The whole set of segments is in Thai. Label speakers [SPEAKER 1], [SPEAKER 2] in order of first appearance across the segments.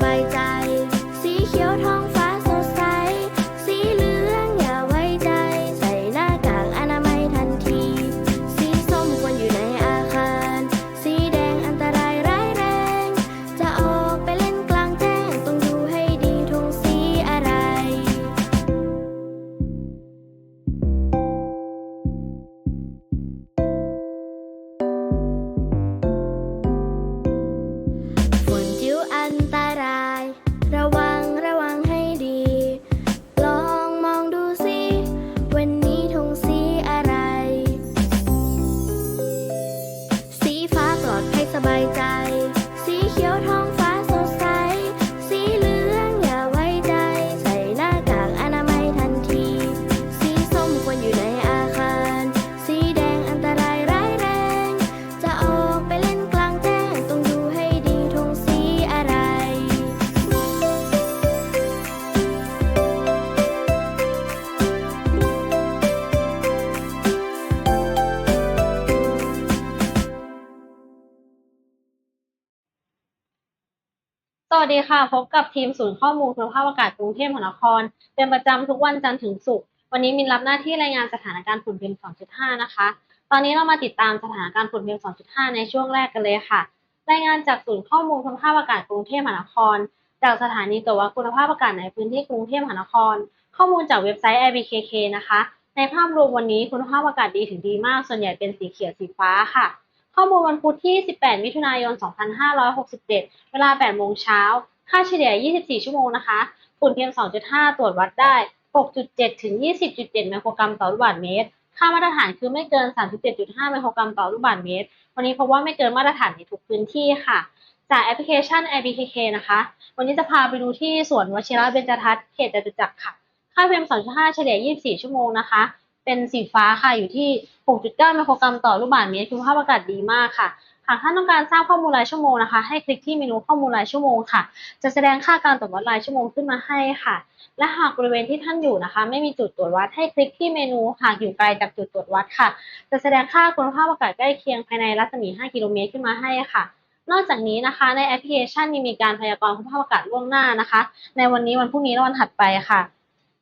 [SPEAKER 1] ไป วัสดีค่ะ พบกับทีมศูนย์ข้อมูลคุณภาพอากาศกรุงเทพมหานคร เป็นประจำทุกวันจันทร์ถึงศุกร์วันนี้มินรับหน้าที่รายงานสถานการณ์ฝุ่น PM 2.5 นะคะ ตอนนี้เรามาติดตามสถานการณ์ฝุ่น PM 2.5 ในช่วงแรกกันเลยค่ะ รายงานจากศูนย์ข้อมูลคุณภาพอากาศกรุงเทพมหานคร จากสถานีตรวจวัดคุณภาพอากาศในพื้นที่กรุงเทพมหานคร ข้อมูลจากเว็บไซต์ IBKK นะคะ ในภาพรวมวันนี้คุณภาพอากาศดีถึงดีมาก ส่วนใหญ่เป็นสีเขียวสีฟ้าค่ะ ข้อมูลวันพุธที่ 18 มิถุนายน 2567 เวลา 8 โมงเช้า ค่าเฉลี่ย 24 ชั่วโมงนะคะ ฝุ่น PM 2.5 ตรวจวัดได้ 6.7 ถึง 20.7 ไมโครกรัมต่อลูกบาศก์เมตร ค่ามาตรฐานคือไม่เกิน 37.5 ไมโครกรัมต่อลูกบาศก์เมตร วันนี้พบว่าไม่เกินมาตรฐานในทุกพื้นที่ค่ะ จากแอปพลิเคชัน IBKK นะคะ วันนี้จะพาไปดูที่สวนวชิระเบญจทัศน์เขตจตุจักรค่ะ ค่า PM 2.5 เฉลี่ย 24 ชั่วโมงนะคะ เป็นสีฟ้าค่ะอยู่ที่ 6.9 ไมโครกรัมต่อลูกบาศก์เมตรคุณภาพอากาศดีมากค่ะหากท่านต้องการทราบข้อมูลรายชั่วโมงนะคะ ให้คลิกที่เมนูข้อมูลรายชั่วโมงค่ะ จะแสดงค่าการตรวจวัดรายชั่วโมงขึ้นมาให้ค่ะ และหากบริเวณที่ท่านอยู่นะคะ ไม่มีจุดตรวจวัดให้คลิกที่เมนูหากอยู่ไกลจากจุดตรวจวัดค่ะ จะแสดงค่าคุณภาพอากาศใกล้เคียงภายในรัศมี 5 กิโลเมตรขึ้นมาให้ค่ะ นอกจากนี้นะคะ ในแอปพลิเคชันยังมีการพยากรณ์คุณภาพอากาศล่วงหน้านะคะ ในวันนี้วันพรุ่งนี้และวันถัดไปค่ะ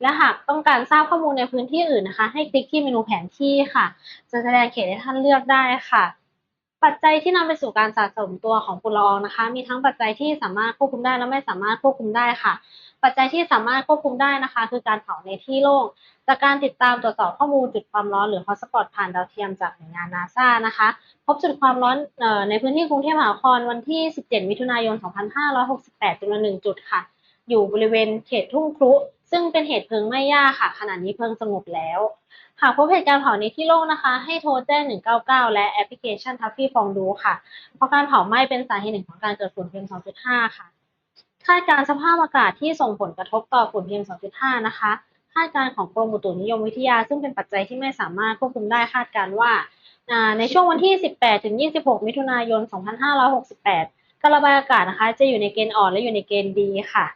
[SPEAKER 1] และหากต้องการทราบข้อมูลในพื้นที่อื่นนะคะ ให้คลิกที่เมนูแผนที่ค่ะ จะแสดงเขตให้ท่านเลือกได้ค่ะ ปัจจัยที่นำไปสู่การสะสมตัวของฝุ่นละอองนะคะ มีทั้งปัจจัยที่สามารถควบคุมได้และไม่สามารถควบคุมได้ค่ะ ปัจจัยที่สามารถควบคุมได้นะคะ คือการเผาในที่โล่งจากการติดตามตรวจสอบข้อมูลจุดความร้อนหรือ hotspot ผ่านดาวเทียมจากหน่วยงานนาซานะคะ พบจุดความร้อนออในพื้นที่กรุงเทพมหานครวันที่ 17 มิถุนายน 2568จำนวนหนึ่งจุดค่ะ อยู่บริเวณเขตทุ่งครุ ซึ่งเป็นเหตุเพลิงไหม้หญ้าค่ะ ขณะนี้เพลิงสงบแล้ว หากพบเหตุการณ์เผาในที่โล่งนะคะ ให้โทรแจ้ง 199 และแอปพลิเคชันทัฟฟี่ฟองดูค่ะ เพราะการเผาไหม้เป็นสาเหตุหนึ่งของการเกิดฝุ่น PM 2.5 ค่ะ คาดการสภาพอากาศที่ส่งผลกระทบต่อฝุ่น PM 2.5 นะคะ คาดการของกรมอุตุนิยมวิทยา ซึ่งเป็นปัจจัยที่ไม่สามารถควบคุมได้คาดการว่าอ่าในช่วงวันที่ 18 ถึง 26 มิถุนายน 2568 การระบายอากาศนะคะ จะอยู่ในเกณฑ์อ่อนและอยู่ในเกณฑ์ดีค่ะ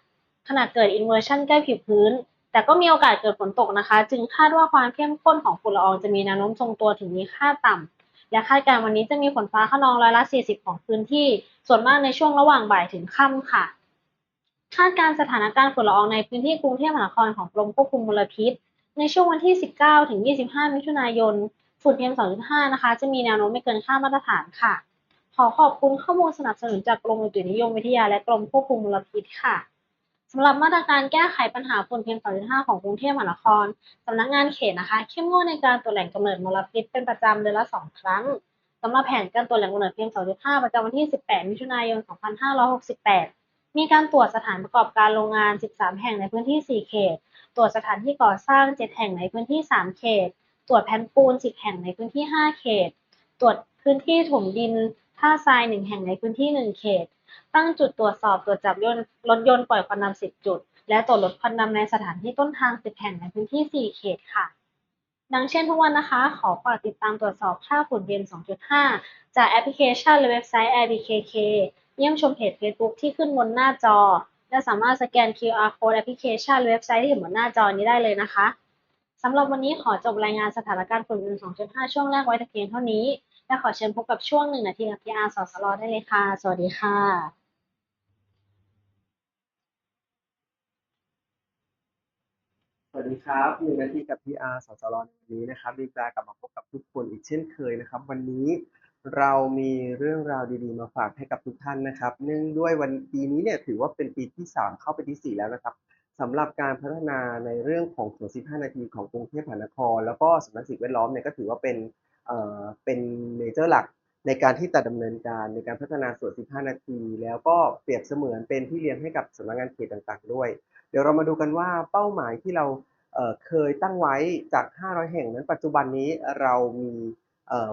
[SPEAKER 1] ขณะเกิด inversion ใกล้ผิวพื้น แต่ก็มีโอกาสเกิดฝนตกนะคะ จึงคาดว่าความเข้มข้นของฝุ่นละอองจะมีแนวโน้มทรงตัวถึงมีค่าต่ำและคาดการณ์วันนี้จะมีฝนฟ้าขนองร้อยละ 40 ของพื้นที่ ส่วนมากในช่วงระหว่างบ่ายถึงค่ำค่ะ คาดการณ์สถานการณ์ฝุ่นละอองในพื้นที่กรุงเทพมหานครของกรมควบคุมมลพิษ ในช่วงวันที่ 19 ถึง 25 มิถุนายนฝุ่น PM 2.5 นะคะ จะมีแนวโน้มไม่เกินค่ามาตรฐานค่ะ ขอขอบคุณข้อมูลสนับสนุนจากกรมอุตุนิยมวิทยาและกรมควบคุมมลพิษค่ะ สำหรับมาตรการแก้ไขปัญหาฝุ่น PM 2.5 ของกรุงเทพมหานครสำนักงานเขตนะคะ เข้มงวดในการตรวจแหล่งกำเนิดมลพิษเป็นประจำเดือนละ 2 ครั้งสำหรับแผนการตรวจแหล่งกำเนิด PM 2.5 ประจำวันที่ 18 มิถุนายน 2568 มีการตรวจสถานประกอบการโรงงาน 13 แห่งในพื้นที่ 4 เขต ตรวจสถานที่ก่อสร้าง 7 แห่งในพื้นที่ 3 เขต ตรวจแผ่นปูน 10 แห่งในพื้นที่ 5 เขต ตรวจพื้นที่ถมดินท่าทราย 1 แห่งในพื้นที่ 1 เขต ตั้งจุดตรวจสอบตรวจจับยนต์รถยนต์ปล่อยควันดำ10 จุด และตรวจลดควันดำในสถานที่ต้นทาง 10 แห่งในพื้นที่ 4 เขตค่ะ ดังเช่นทุกวันนะคะ ขอฝากติดตามตรวจสอบค่าฝุ่น PM 2.5 จากแอปพลิเคชันและเว็บไซต์ IBKK เยี่ยมชมเพจ Facebook ที่ขึ้นบนหน้าจอ และสามารถสแกน QR code แอปพลิเคชันและเว็บไซต์ที่เห็นบนหน้าจอนี้ได้เลยนะคะสำหรับวันนี้ขอจบรายงานสถานการณ์ฝุ่น PM 2.5 ช่วงแรกไว้แต่เพียงเท่านี้ และขอเชิญพบกับช่วงหนึ่งนาทีกับ PR สสรได้เลยค่ะ สวัสดีค่ะ
[SPEAKER 2] สวัสดีครับหนึ่งนาทีกับ PR สสรในวันนี้นะครับดีใจกลับมาพบกับทุกคนอีกเช่นเคยนะครับ วันนี้เรามีเรื่องราวดีๆมาฝากให้กับทุกท่านนะครับเนื่องด้วยวันปีนี้เนี่ยถือว่าเป็นปีที่ 3 เข้าไปที่ 4 แล้วนะครับสำหรับการพัฒนาในเรื่องของสวน15 นาทีของกรุงเทพมหานคร แล้วก็สำนักสิ่งแวดล้อมเนี่ยก็ถือว่าเป็น เป็นเมเจอร์หลักในการที่จะดำเนินการในการพัฒนาสวน 15 นาที แล้วก็เปรียบเสมือนเป็นที่เลี้ยงให้กับสำนักงานเขตต่างๆ ด้วย เดี๋ยวเรามาดูกันว่าเป้าหมายที่เราเคยตั้งไว้จาก 500 แห่งนั้นปัจจุบันนี้เรามี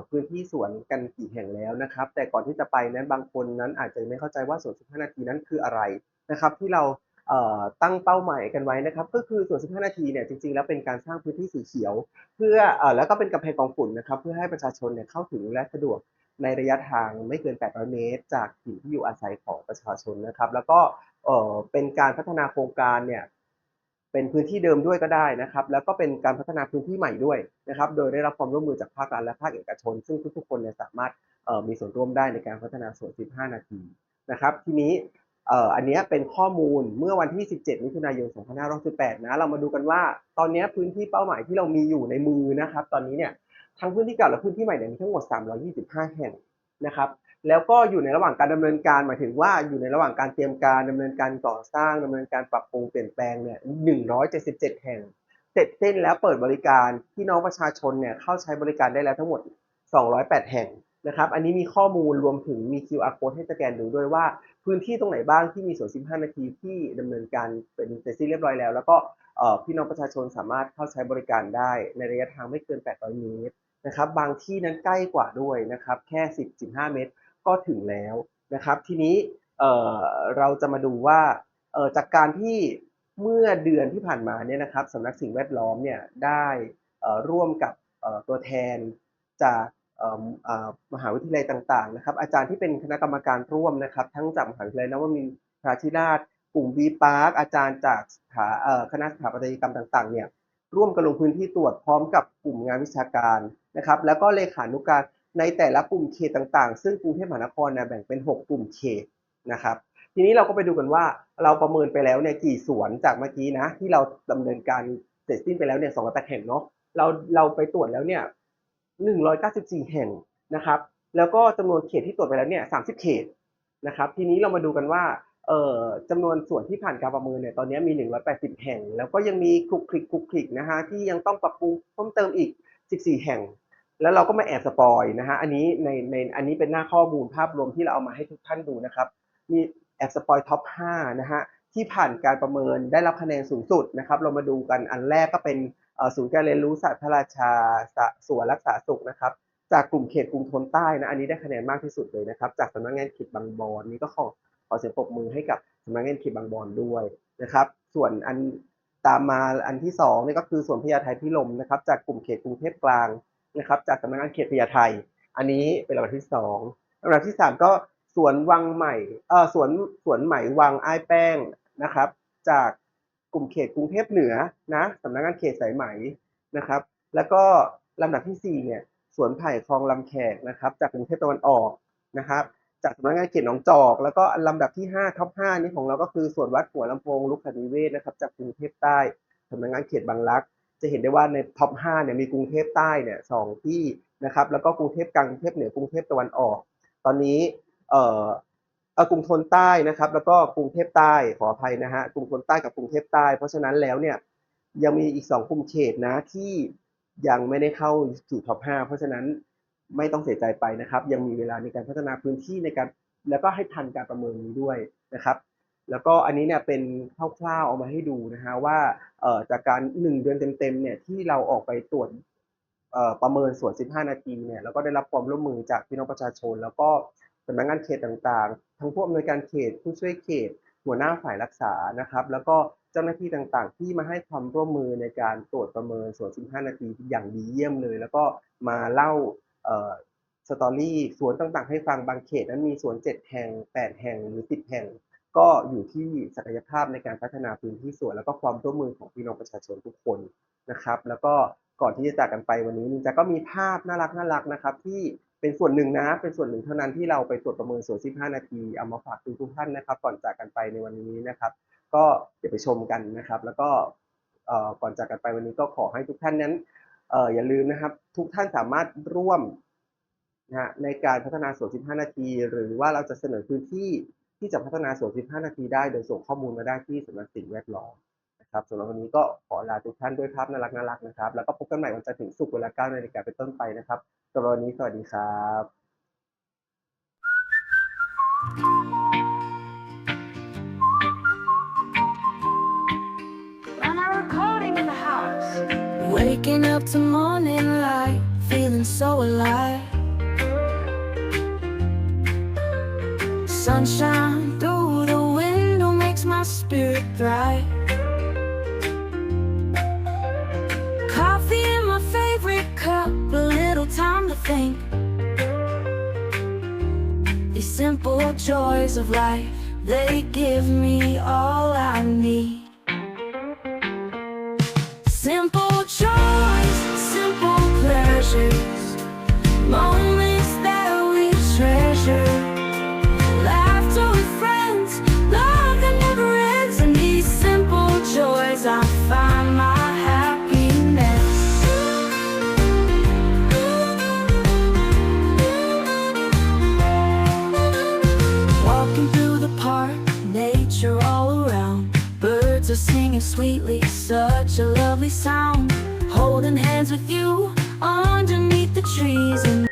[SPEAKER 2] พื้นที่สวนกันกี่แห่งแล้วนะครับ แต่ก่อนที่จะไปนั้นบางคนนั้นอาจจะไม่เข้าใจว่าสวน 15 นาทีนั้นคืออะไรนะครับ ที่เรา ตั้งเป้าหมายกันไว้นะครับ ก็คือสวน 15 นาทีเนี่ยจริงๆ แล้วเป็นการสร้างพื้นที่สีเขียว เพื่ออแล้วก็เป็นกำแพงกองฝุ่นนะครับ เพื่อให้ประชาชนเนี่ยเข้าถึงและสะดวกในระยะทางไม่เกิน 800 เมตร จากถิ่นที่อยู่อาศัยของประชาชนนะครับ แล้วก็เออเป็นการพัฒนาโครงการเนี่ยเป็นพื้นที่เดิมด้วยก็ได้นะครับ แล้วก็เป็นการพัฒนาพื้นที่ใหม่ด้วยนะครับ โดยได้รับความร่วมมือจากภาครัฐและภาคเอกชน ซึ่งทุกๆคนเนี่ยสามารถเออมีส่วนร่วมได้ในการพัฒนาสวน 15 นาทีนะครับ ทีนี้ เอ่ออันนี้เป็นข้อมูลเมื่อวันที่ 17 มิถุนายน 2518 นะ เรามาดูกันว่า ตอนนี้พื้นที่เป้าหมายที่เรามีอยู่ในมือนะครับ ตอนนี้เนี่ยทั้งพื้นที่เก่าและพื้นที่ใหม่เนี่ยมีทั้งหมด 325 แห่งนะครับ แล้วก็อยู่ในระหว่างการดำเนินการหมายถึงว่าอยู่ในระหว่างการเตรียมการดำเนินการก่อสร้างดำเนินการปรับปรุงเปลี่ยนแปลงเนี่ย 177 แห่ง เสร็จเส้นแล้วเปิดบริการพี่น้องประชาชนเนี่ยเข้าใช้บริการได้แล้วทั้งหมด 208 แห่งนะครับ อันนี้มีข้อมูลรวมถึงมี QR code ให้สแกนดูด้วยว่า พื้นที่ตรงไหนบ้างที่มีสวน 15 นาทีที่ดำเนินการเป็นเสร็จสิ้นเรียบร้อยแล้ว แล้วก็พี่น้องประชาชนสามารถเข้าใช้บริการได้ในระยะทางไม่เกิน 800 เมตรนะครับ บางที่นั้นใกล้กว่าด้วยนะครับ แค่ 10-15 เมตรก็ถึงแล้วนะครับ ทีนี้เราจะมาดูว่าจากการที่เมื่อเดือนที่ผ่านมาเนี่ยนะครับสำนักสิ่งแวดล้อมเนี่ยได้ร่วมกับตัวแทนจาก มหาวิทยาลัยต่างๆนะครับ อาจารย์ที่เป็นคณะกรรมการร่วมนะครับ ทั้งจากมหาวิทยาลัยนวมินทราธิราชกลุ่ม V Park อาจารย์จากสถาคณะสถาปัตยกรรมต่างๆเนี่ยร่วมกันลงพื้นที่ตรวจพร้อมกับกลุ่มงานวิชาการนะครับ แล้วก็เลขานุการในแต่ละกลุ่มเขตต่างๆ ซึ่งกรุงเทพมหานครนี่ยแบ่งเป็น 6 กลุ่มเขตนะครับ ทีนี้เราก็ไปดูกันว่าเราประเมินไปแล้วเนี่ยกี่สวนจากเมื่อกี้นะที่เราดำเนินการเสร็จสิ้นไปแล้วเนี่ย208แห่งเนาะเราเราไปตรวจแล้วเนี่ย 194 แห่งนะครับ แล้วก็จำนวนเขตที่ตรวจไปแล้วเนี่ย 30 เขตนะครับ ทีนี้เรามาดูกันว่าเอ่อจำนวนส่วนที่ผ่านการประเมินเนี่ยตอนนี้มี 180 แห่ง แล้วก็ยังมีคลุกคลิกคลุกคลิกนะฮะที่ยังต้องปรับปรุงเพิ่มเติมอีก 14 แห่ง แล้วเราก็มาแอบสปอยนะฮะอันนี้ในในอันนี้เป็นหน้าข้อมูลภาพรวมที่เราเอามาให้ทุกท่านดูนะครับ มีแอบสปอยท็อป 5 นะฮะที่ผ่านการประเมินได้รับคะแนนสูงสุดนะครับ เรามาดูกันอันแรกก็เป็น ศูนย์การเรียนรู้ศาสตร์พระราชาสสวนรักษาสุขนะครับ จากกลุ่มเขตกรุงทนใต้นะอันนี้ได้คะแนนมากที่สุดเลยนะครับ จากสำนักงานเขตบางบอนนี่ก็ขอขอเสียงปรบมือให้กับสำนักงานเขตบางบอนด้วยนะครับ ส่วนอันตามมาอันที่สองนี่ก็คือสวนพญาไทพิลมนะครับ จากกลุ่มเขตกรุงเทพกลางนะครับ จากสำนักงานเขตพญาไทอันนี้เป็นลำดับที่สองลำดับที่สามก็สวนวังใหม่เออสวนสวนใหม่วังอ้ายแป้งนะครับ จาก กลุ่มเขตกรุงเทพเหนือนะสำนักงานเขตสายไหมนะครับ แล้วก็ลำดับที่สี่เนี่ยสวนไผ่คลองลำแขกนะครับจากกรุงเทพตะวันออกนะครับ จากสำนักงานเขตหนองจอก แล้วก็ลำดับที่5ท็อป5นี่ของเราก็คือสวนวัดหัวลำโพงลุกขนิเวศนะครับจากกรุงเทพใต้สำนักงานเขตบางรัก จะเห็นได้ว่าในท็อป5เนี่ยมีกรุงเทพใต้เนี่ยสองที่นะครับแล้วก็กรุงเทพกลางกรุงเทพเหนือกรุงเทพตะวันออก ตอนนี้เอ่อ กรุงทนใต้นะครับ แล้วก็กรุงเทพใต้ขออภัยนะฮะกรุงทนใต้กับกรุงเทพใต้ เพราะฉะนั้นแล้วเนี่ยยังมีอีกสองกลุ่มเขตนะที่ยังไม่ได้เข้าสู่ท็อป5เพราะฉะนั้นไม่ต้องเสียใจไปนะครับ ยังมีเวลาในการพัฒนาพื้นที่ในการแล้วก็ให้ทันการประเมินนี้ด้วยนะครับ แล้วก็อันนี้เนี่ยเป็นคร่าวๆเอามาให้ดูนะฮะว่าจากการหนึ่งเดือนเต็มๆเนี่ยที่เราออกไปตรวจประเมินส่วน 15 นาทีเนี่ยแล้วก็ได้รับความร่วมมือจากพี่น้องประชาชน แล้วก็ สำนักงานเขตต่างๆ ทั้งผู้อำนวยการเขตผู้ช่วยเขต หัวหน้าฝ่ายรักษานะครับ แล้วก็เจ้าหน้าที่ต่างๆ ที่มาให้ความร่วมมือในการตรวจประเมินสวน 15 นาทีอย่างดีเยี่ยมเลย แล้วก็มาเล่าสตอรี่สวนต่างๆ ให้ฟังบางเขตนั้นมีสวน 7 แห่ง 8 แห่งหรือ 10 แห่ง ก็อยู่ที่ศักยภาพในการพัฒนาพื้นที่สวน แล้วก็ความร่วมมือของพี่น้องประชาชนทุกคนนะครับ แล้วก็ก่อนที่จะจากกันไปวันนี้นินจาก็มีภาพน่ารักน่ารักนะครับที่ เป็นส่วนหนึ่งนะ เป็นส่วนหนึ่งเท่านั้นที่เราไปตรวจประเมินส่วน 15 นาที เอามาฝากทุกท่านนะครับ ก่อนจากกันไปในวันนี้นะครับ ก็เดี๋ยวไปชมกันนะครับ แล้วก็ก่อนจากกันไปวันนี้ก็ขอให้ทุกท่านนั้นอออย่าลืมนะครับ ทุกท่านสามารถร่วมนะฮะในการพัฒนาสวน 15 นาที หรือว่าเราจะเสนอพื้นที่ที่จะพัฒนาสวน 15 นาทีได้ โดยส่งข้อมูลมาได้ที่สำนักสิ่งแวดล้อม นะครับสำหรับวันนี้ก็ขอลาทุกท่านด้วยภาพน่ารักน่ารักๆนะครับ แล้วก็พบกันใหม่วันจันทร์ถึงศุกร์เวลา9นาฬิกาเป็นต้นไปนะครับสำหรับวันนี้สวัสดีครับ
[SPEAKER 3] When I'm recording in the house.
[SPEAKER 4] Waking up to morning light, feeling so alive. Sunshine through the window makes my spirit bright. Simple joys of life, they give me all I need. Simple joys, simple pleasures, such a lovely sound. Holding hands with you underneath the trees